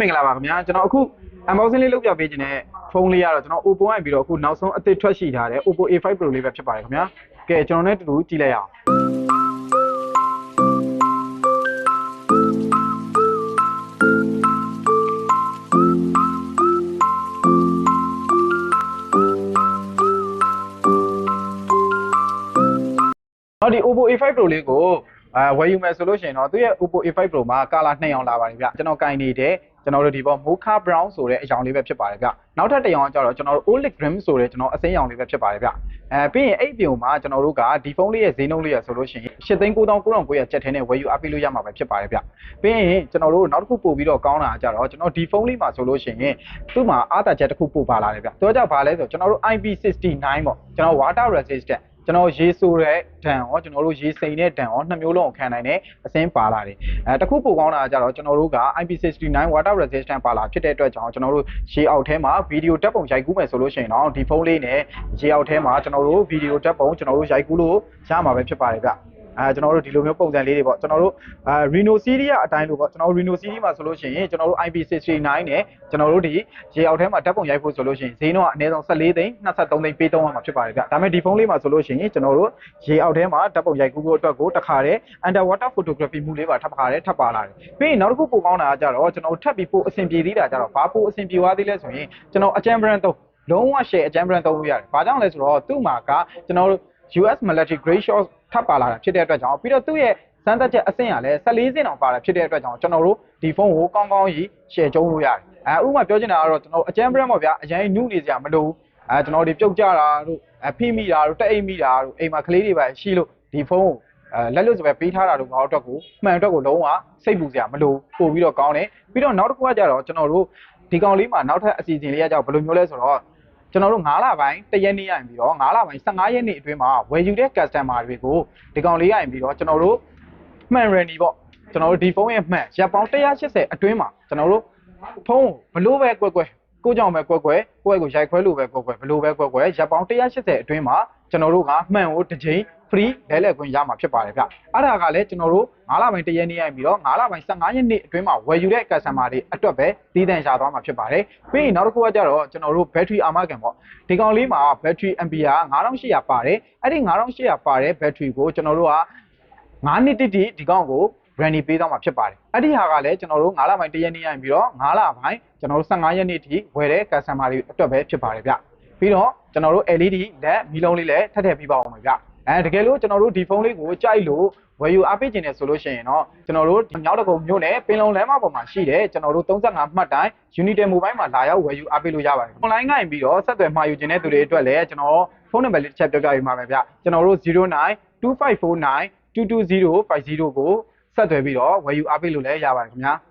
မင်္ဂလာပါခင်ဗျာကျွန်တော်အခု unboxing လေးလုပ်ပြပေးခြင်းတဲ့ဖုန်းလေးကတော့ကျွန်တော် Oppo ကနေပြီးတော့အခုနောက်ဆုံးအသစ်ထွက်ရှိထားတဲ့ Oppo A5 Pro လေးပဲဖြစ်ပါတယ်ခင်ဗျာကဲကျွန်တော်နဲ့တူတူကြည့်လိုက်ရအောင်ဟောဒီ Oppo A5 Pro လေးကိုအဲဝယ်ယူမယ်ဆိုလို့ရှိရင်တော့သူရဲ့ Oppo A5 Pro မှာ color နှစ်ရောင်လာပါတယ်ဗျကျွန်တော်ကင်နေတဲ့ ကျွန်တော်တို့ဒီပေါ် mocha brown ဆိုတဲ့အရောင်လေးပဲဖြစ်ပါတယ်ဗျနောက်ထပ်တစ်ရောင်ကကျတော့ကျွန်တော်တို့ olive green ဆိုတဲ့ကျွန်တော်အစိမ်းရောင်လေးပဲဖြစ်ပါတယ်ဗျအဲပြီးရင်အဲ့ဒီပြုံမှာကျွန်တော်တို့ကဒီဖုန်းလေးရဲ့ဈေးနှုန်းလေးရဆိုလို့ရှိရင်89,900ကျပ်ထင်းနဲ့ဝယ်ယူအားပေးလို့ရမှာပဲဖြစ်ပါတယ်ဗျပြီးရင်ကျွန်တော်တို့နောက်တစ်ခုပို့ပြီးတော့ကောင်းတာကကျတော့ကျွန်တော်ဒီဖုန်းလေးမှာဆိုလို့ရှိရင်သူ့မှာအားသာချက်တစ်ခုပို့ပါလာတယ်ဗျသူကကြောင့်ဘာလဲဆိုတော့ကျွန်တော်တို့ IP69 ပေါ့ကျွန်တော် water resistant ကျွန်တော်ရေဆိုတဲ့ဒဏ်ရောကျွန်တော်တို့ရေစိမ်တဲ့ဒဏ်ရောနှစ်မျိုးလုံးကိုခံနိုင်တဲ့အစင်းပါလာတယ်အဲတခုပိုကောင်းတာကကြတော့ကျွန်တော်တို့က IP69 water resistant ပါလာဖြစ်တဲ့အတွက်ကြောင့်ကျွန်တော်တို့ရေအောက်ထဲမှာဗီဒီယိုတက်ပုံရိုက်ကူးမယ်ဆိုလို့ရှိရင်တော့ဒီဖုန်းလေးနဲ့ရေအောက်ထဲမှာကျွန်တော်တို့ဗီဒီယိုတက်ပုံကျွန်တော်တို့ရိုက်ကူးလို့ရမှာပဲဖြစ်ပါတယ်ဗျ အဲကျွန်တော်တို့ဒီလိုမျိုးပုံစံလေးတွေပေါ့ကျွန်တော်တို့အဲ Reno series အတိုင်းလို့ပေါ့ကျွန်တော်တို့ Reno series မှာဆိုလို့ရှိရင်ကျွန်တော်တို့ IP69 နဲ့ကျွန်တော်တို့ဒီရေအောက်ထဲမှာတက်ပုံရိုက်ဖို့ဆိုလို့ရှိရင်ဈေးနှုန်းကအနည်းဆုံး14သိန်း23သိန်းပေးသုံးရမှာဖြစ်ပါတယ်ဗျဒါပေမဲ့ဒီဖုန်းလေးမှာဆိုလို့ရှိရင်ကျွန်တော်တို့ရေအောက်ထဲမှာတက်ပုံရိုက်ကူးဖို့အတွက်ကိုတခါတည်း underwater photography မှုလေးပါထပ်ခါတည်းထပ်ပါလာတယ်ပြီးရင်နောက်တစ်ခုပိုကောင်းတာကကြတော့ကျွန်တော်တို့ထပ်ပြီးပိုအဆင်ပြေသေးတာကြတော့ဘာပိုအဆင်ပြေသွားသေးလဲဆိုရင်ကျွန်တော်အကြံ brand သုံးလုံးဝ share အကြံ brand သုံးလို့ရတယ်။ဘာကြောင့်လဲဆိုတော့သူ့မှာကကျွန်တော်တို့ US military grade shot ထပ်ပါလာတာဖြစ်တဲ့အတွက်ကြောင့်ပြီးတော့သူ့ရဲ့စမ်းသပ်ချက်အဆင့်ကလည်း14စင့်အောင်ပါတာဖြစ်တဲ့အတွက်ကြောင့်ကျွန်တော်တို့ဒီဖုန်းကိုကောင်းကောင်းကြီး share ကျုံးလို့ရတယ်။အဲဥပမာပြောချင်တာကတော့ကျွန်တော်အကြမ်း brand ပေါ့ဗျာအရင်နုနေစရာမလိုဘူး။အဲကျွန်တော်ဒီပြုတ်ကြတာတို့အဖိမိတာတို့တက်အိမ်မိတာတို့အိမ်မှာကလေးတွေပဲရှိလို့ဒီဖုန်းကိုအဲလက်လွတ်စပယ်ပေးထားတာတို့ငါတို့အတွက်ကိုမှန်အတွက်ကိုလုံးဝစိတ်ပူစရာမလိုပို့ပြီးတော့ကောင်းတယ်ပြီးတော့နောက်တစ်ခုကကြတော့ကျွန်တော်တို့ဒီကောင်လေးမှာနောက်ထပ်အစီအစဉ်လေးကကြောက်ဘယ်လိုမျိုးလဲဆိုတော့ ကျွန်တော်တို့9လပိုင်းတရက်နေ့ရရင်ပြီးတော့9လပိုင်း15ရက်နေ့အတွင်းမှာဝယ်ယူတဲ့ customer တွေကိုဒီကောင်လေးရရင်ပြီးတော့ကျွန်တော်တို့မှန်ရနီပေါ့ကျွန်တော်တို့ဒီဖုန်းရဲ့မှန်ရပ်ပေါင်း180အတွင်းမှာကျွန်တော်တို့ဖုန်းကိုဘလို့ပဲကွက်ကွက်ကိုကြောင့်ပဲကွက်ကွက်ကိုယ့်ကိုရိုက်ခွဲလို့ပဲကွက်ကွက်ဘလို့ပဲကွက်ကွက်ရပ်ပေါင်း180အတွင်းမှာကျွန်တော်တို့ကမှန်ကိုတစ်ချိန် free လဲလှယ်ခွင့်ရမှာဖြစ်ပါတယ်ဗျအဲ့ဒါကလည်းကျွန်တော်တို့9လပိုင်းတရက်နေ့ရပြီးတော့9လပိုင်း15ရက်နေ့အတွင်းမှာဝယ်ယူတဲ့ customer တွေအတွက်ပဲတည်တံ့ရသွားမှာဖြစ်ပါတယ်ပြီးရင်နောက်တစ်ခုကကြတော့ကျွန်တော်တို့ battery အာမခံပေါ့ဒီကောင်လေးမှာ battery ampere 9800ပါတယ်အဲ့ဒီ9800ပါတဲ့ battery ကိုကျွန်တော်တို့က9နှစ်တိတိဒီကောင်ကို randy ပေးတော့မှာဖြစ်ပါတယ်အဲ့ဒီဟာကလည်းကျွန်တော်တို့9လပိုင်းတရက်နေ့ရပြီးတော့9လပိုင်းကျွန်တော်တို့15ရက်နေ့ထိဝယ်တဲ့ customer တွေအတွက်ပဲဖြစ်ပါတယ်ဗျပြီးတော့ကျွန်တော်တို့ LED လက်မီလုံးလေးလည်းထပ်ထည့်ပြီးပါအောင်မယ်ဗျ အဲတကယ်လို့ကျွန်တော်တို့ဒီဖုန်းလေးကိုကြိုက်လို့ဝယ်ယူအားပေးခြင်းနဲ့ဆိုလို့ရှိရင်တော့ကျွန်တော်တို့မြောက်တကုံမြို့နယ်ပင်လုံလမ်းမပေါ်မှာရှိတဲ့ကျွန်တော်တို့35မှတ်တိုင်း Unitel Mobile မှာလာရောက်ဝယ်ယူအားပေးလို့ရပါတယ်။ online ကရင်ပြီးတော့ဆက်သွယ်မှာယူခြင်းတဲ့သူတွေအတွက်လည်းကျွန်တော်ဖုန်းနံပါတ်လေးတစ်ချက်ပြောပြပေးပါမယ်ဗျ။ကျွန်တော်တို့092549222050ကိုဆက်သွယ်ပြီးတော့ဝယ်ယူအားပေးလို့လည်းရပါတယ်ခင်ဗျာ။